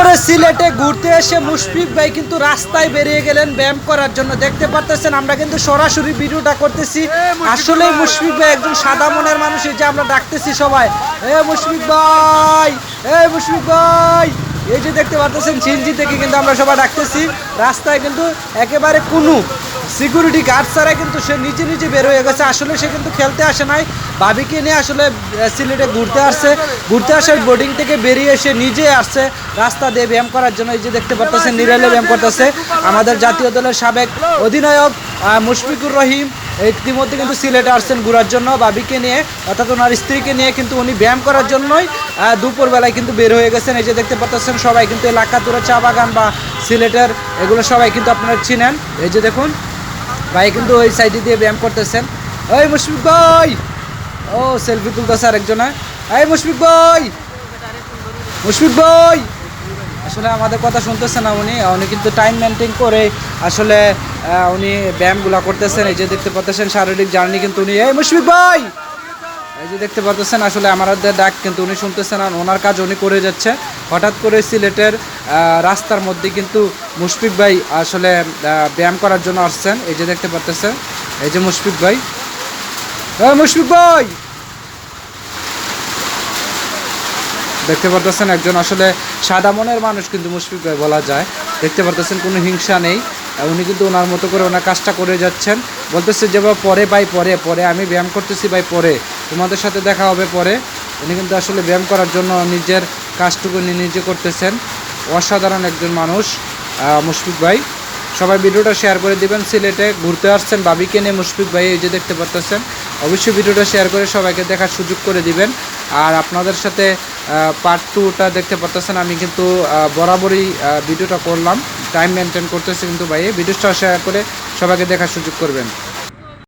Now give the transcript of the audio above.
করে সিলেটে ঘুরতে এসে মুশফিক ভাই কিন্তু রাস্তায় বেরিয়ে গেলেন ব্যায়াম করার জন্য। দেখতে পারতেছেন আমরা কিন্তু সরাসরি ভিডিওটা করতেছি। আসলে মুশফিক ভাই একজন সাদা মনের মানুষ এই যে আমরা ডাকতেছি সবাই। এ মুশফিক ভাই! এ মুশফিক ভাই! এই যে দেখতে পারতেছেন সিনজি থেকে কিন্তু আমরা সবাই ডাকতেছি। রাস্তায় কিন্তু একেবারে কোনো। সিকিউরিটি গার্ড ছাড়া কিন্তু সে নিজে নিজে বের হয়ে গেছে। আসলে সে কিন্তু খেলতে আসে নাই। ভাবিকে নিয়ে আসলে সিলেটে ঘুরতে আসছে। ঘুরতে আসে বোর্ডিং থেকে বেরিয়ে এসে নিজে আসছে। রাস্তা দিয়ে ব্যায়াম করার জন্য এই যে দেখতে পারতেছেন, নিরালে ব্যায়াম করতেছে। আমাদের জাতীয় দলের সাবেক অধিনায়ক মুশফিকুর রহিম। ইতিমধ্যে কিন্তু সিলেটে আসছেন ঘোরার জন্য, বাবিকে নিয়ে, অর্থাৎ ওনার স্ত্রীকে নিয়ে কিন্তু উনি ব্যায়াম করার জন্যই দুপুরবেলায় কিন্তু বের হয়ে গেছেন। এই যে দেখতে পাচ্ছেন সবাই কিন্তু এলাকাতুরা চা বাগান বা সিলেটের, এগুলো সবাই কিন্তু আপনারা চিনেন। এই যে দেখুন, ভাই কিন্তু ওই সাইডে দিয়ে ব্যায়াম করতেছেন। ওই মুশফিক ভাই! ও, সেলফি তুলতেছে আরেকজনে। এই মুশফিক ভাই! মুশফিক ভাই! আসলে আমাদের কথা শুনতেছে না উনি উনি কিন্তু টাইম মেনটেন করে আসলে উনি ব্যায়ামগুলো করতেছেন। এই যে দেখতে পাচ্ছেন, শারীরিক জার্নি কিন্তু উনি এই মুশফিক ভাই! এই যে দেখতে পাচ্ছেন, আসলে আমাদের ডাক কিন্তু উনি শুনতেছেন আর ওনার কাজ উনি করে যাচ্ছে। হঠাৎ করে সিলেটের রাস্তার মধ্যে কিন্তু মুশফিক ভাই আসলে ব্যায়াম করার জন্য আসছেন। এই যে দেখতে পাচ্ছেন, এই যে মুশফিক ভাই। হ্যাঁ মুশফিক ভাই! দেখতে পারতেছেন একজন আসলে সাদা মনের মানুষ কিন্তু মুশফিক ভাই বলা যায়। দেখতে পারতেছেন কোনো হিংসা নেই। উনি কিন্তু ওনার মতো করে ওনার কাজটা করে যাচ্ছেন। বলতেছে যে বা পরে, ভাই, পরে পরে, আমি ব্যায়াম করতেছি, ভাই, পরে। তোমাদের সাথে দেখা হবে পরে। উনি কিন্তু আসলে ব্যায়াম করার জন্য নিজের কাজটুকু নিজে করতেছেন। অসাধারণ একজন মানুষ মুশফিক ভাই। সবাই ভিডিওটা শেয়ার করে দিবেন সিলেটে। ঘুরতে আসছেন বাবিকে নিয়ে মুশফিক ভাই, এই যে দেখতে পারতেছেন। অবশ্যই ভিডিওটা শেয়ার করে সবাইকে দেখার সুযোগ করে দিবেন। আর আপনাদের সাথে পার্ট টুটা দেখতে পারতেছেন, আমি কিন্তু বরাবরই ভিডিওটা করলাম। টাইম মেনটেন করতেছি কিন্তু ভাই ভিডিওটা শেয়ার করে সবাইকে দেখার সুযোগ করবেন।